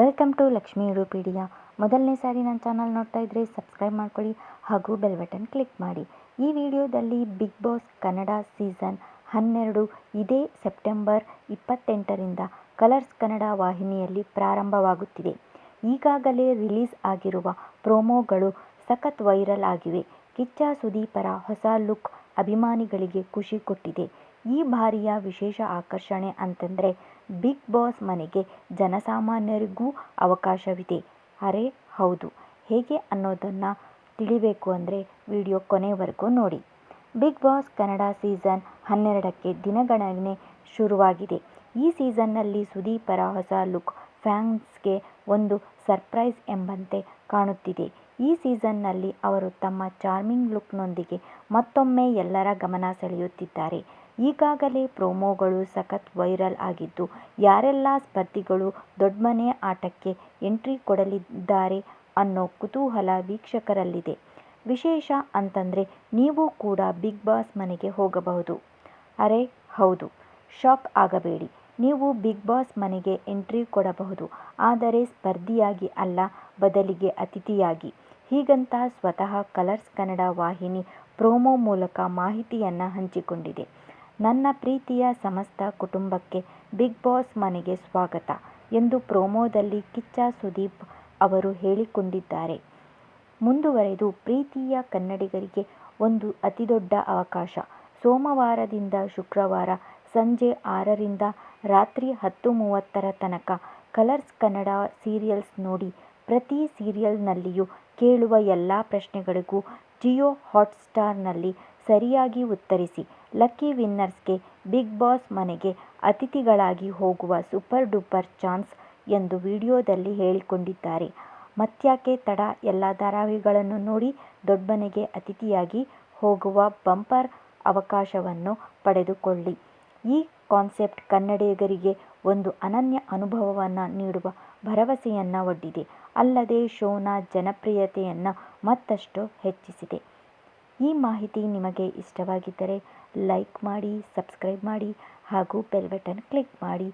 Welcome to Lakshmi ಉಡುಪೀಡಿಯಾ ಮೊದಲನೇ ಸಾರಿ ನನ್ನ channel ನೋಡ್ತಾ ಇದ್ದರೆ ಸಬ್ಸ್ಕ್ರೈಬ್ ಮಾಡ್ಕೊಳ್ಳಿ ಹಾಗೂ ಬೆಲ್ ಬಟನ್ ಕ್ಲಿಕ್ ಮಾಡಿ. ಈ ವಿಡಿಯೋದಲ್ಲಿ ಬಿಗ್ ಬಾಸ್ ಕನ್ನಡ ಸೀಸನ್ ಹನ್ನೆರಡು ಇದೇ ಸೆಪ್ಟೆಂಬರ್ ಇಪ್ಪತ್ತೆಂಟರಿಂದ ಕಲರ್ಸ್ ಕನ್ನಡ ವಾಹಿನಿಯಲ್ಲಿ ಪ್ರಾರಂಭವಾಗುತ್ತಿದೆ. ಈಗಾಗಲೇ ರಿಲೀಸ್ ಆಗಿರುವ ಪ್ರೋಮೋಗಳು ಸಖತ್ ವೈರಲ್ ಆಗಿವೆ. ಕಿಚ್ಚ ಸುದೀಪರ ಹೊಸ ಲುಕ್ ಅಭಿಮಾನಿಗಳಿಗೆ ಖುಷಿ ಕೊಟ್ಟಿದೆ. ಈ ಬಾರಿಯ ವಿಶೇಷ ಆಕರ್ಷಣೆ ಅಂತಂದರೆ ಬಿಗ್ ಬಾಸ್ ಮನೆಗೆ ಜನಸಾಮಾನ್ಯರಿಗೂ ಅವಕಾಶವಿದೆ. ಅರೆ, ಹೌದು. ಹೇಗೆ ಅನ್ನೋದನ್ನು ತಿಳಿಬೇಕು ಅಂದರೆ ವಿಡಿಯೋ ಕೊನೆವರೆಗೂ ನೋಡಿ. ಬಿಗ್ ಬಾಸ್ ಕನ್ನಡ ಸೀಸನ್ ಹನ್ನೆರಡಕ್ಕೆ ದಿನಗಣನೆ ಶುರುವಾಗಿದೆ. ಈ ಸೀಸನ್ನಲ್ಲಿ ಸುದೀಪರ ಹೊಸ ಲುಕ್ ಫ್ಯಾನ್ಸ್ಗೆ ಒಂದು ಸರ್ಪ್ರೈಸ್ ಎಂಬಂತೆ ಕಾಣುತ್ತಿದೆ. ಈ ಸೀಸನ್ನಲ್ಲಿ ಅವರು ತಮ್ಮ ಚಾರ್ಮಿಂಗ್ ಲುಕ್ನೊಂದಿಗೆ ಮತ್ತೊಮ್ಮೆ ಎಲ್ಲರ ಗಮನ ಸೆಳೆಯುತ್ತಿದ್ದಾರೆ. ಈಗಾಗಲೇ ಪ್ರೋಮೋಗಳು ಸಖತ್ ವೈರಲ್ ಆಗಿದ್ದು, ಯಾರೆಲ್ಲ ಸ್ಪರ್ಧಿಗಳು ದೊಡ್ಮನೆ ಆಟಕ್ಕೆ ಎಂಟ್ರಿ ಕೊಡಲಿದ್ದಾರೆ ಅನ್ನೋ ಕುತೂಹಲ ವೀಕ್ಷಕರಲ್ಲಿದೆ. ವಿಶೇಷ ಅಂತಂದರೆ ನೀವು ಕೂಡ ಬಿಗ್ ಬಾಸ್ ಮನೆಗೆ ಹೋಗಬಹುದು. ಅರೆ, ಹೌದು. ಶಾಕ್ ಆಗಬೇಡಿ. ನೀವು ಬಿಗ್ ಬಾಸ್ ಮನೆಗೆ ಎಂಟ್ರಿ ಕೊಡಬಹುದು. ಆದರೆ ಸ್ಪರ್ಧಿಯಾಗಿ ಅಲ್ಲ, ಬದಲಿಗೆ ಅತಿಥಿಯಾಗಿ. ಹೀಗಂತ ಸ್ವತಃ ಕಲರ್ಸ್ ಕನ್ನಡ ವಾಹಿನಿ ಪ್ರೋಮೋ ಮೂಲಕ ಮಾಹಿತಿಯನ್ನು ಹಂಚಿಕೊಂಡಿದೆ. ನನ್ನ ಪ್ರೀತಿಯ ಸಮಸ್ತ ಕುಟುಂಬಕ್ಕೆ ಬಿಗ್ ಬಾಸ್ ಮನೆಗೆ ಸ್ವಾಗತ ಎಂದು ಪ್ರೋಮೋದಲ್ಲಿ ಕಿಚ್ಚ ಸುದೀಪ್ ಅವರು ಹೇಳಿಕೊಂಡಿದ್ದಾರೆ. ಮುಂದುವರೆದು ಪ್ರೀತಿಯ ಕನ್ನಡಿಗರಿಗೆ ಒಂದು ಅತಿದೊಡ್ಡ ಅವಕಾಶ. ಸೋಮವಾರದಿಂದ ಶುಕ್ರವಾರ ಸಂಜೆ ಆರರಿಂದ ರಾತ್ರಿ ಹತ್ತು ಮೂವತ್ತರ ತನಕ ಕಲರ್ಸ್ ಕನ್ನಡ ಸೀರಿಯಲ್ಸ್ ನೋಡಿ ಪ್ರತಿ ಸೀರಿಯಲ್ನಲ್ಲಿಯೂ ಕೇಳುವ ಎಲ್ಲ ಪ್ರಶ್ನೆಗಳಿಗೂ ಜಿಯೋ ಹಾಟ್ಸ್ಟಾರ್ನಲ್ಲಿ ಸರಿಯಾಗಿ ಉತ್ತರಿಸಿ. ಲಕ್ಕಿ ವಿನ್ನರ್ಸ್ಗೆ ಬಿಗ್ ಬಾಸ್ ಮನೆಗೆ ಅತಿಥಿಗಳಾಗಿ ಹೋಗುವ ಸೂಪರ್ ಡೂಪರ್ ಚಾನ್ಸ್ ಎಂದು ವಿಡಿಯೋದಲ್ಲಿ ಹೇಳಿಕೊಂಡಿದ್ದಾರೆ. ಮತ್ಯಾಕೆ ತಡ? ಎಲ್ಲ ಧಾರಾವಾಹಿಗಳನ್ನು ನೋಡಿ ದೊಡ್ಡಮನೆಗೆ ಅತಿಥಿಯಾಗಿ ಹೋಗುವ ಬಂಪರ್ ಅವಕಾಶವನ್ನು ಪಡೆದುಕೊಳ್ಳಿ. ಈ ಕಾನ್ಸೆಪ್ಟ್ ಕನ್ನಡಿಗರಿಗೆ ಒಂದು ಅನನ್ಯ ಅನುಭವವನ್ನು ನೀಡುವ ಭರವಸೆಯನ್ನು ಒಡ್ಡಿದೆ. ಅಲ್ಲದೆ ಶೋನ ಜನಪ್ರಿಯತೆಯನ್ನು ಮತ್ತಷ್ಟು ಹೆಚ್ಚಿಸಿದೆ. ಈ ಮಾಹಿತಿ ನಿಮಗೆ ಇಷ್ಟವಾಗಿದ್ದರೆ ಲೈಕ್ ಮಾಡಿ ಸಬ್ಸ್ಕ್ರೈಬ್ ಮಾಡಿ ಹಾಗೂ ಬೆಲ್ ಬಟನ್ ಕ್ಲಿಕ್ ಮಾಡಿ.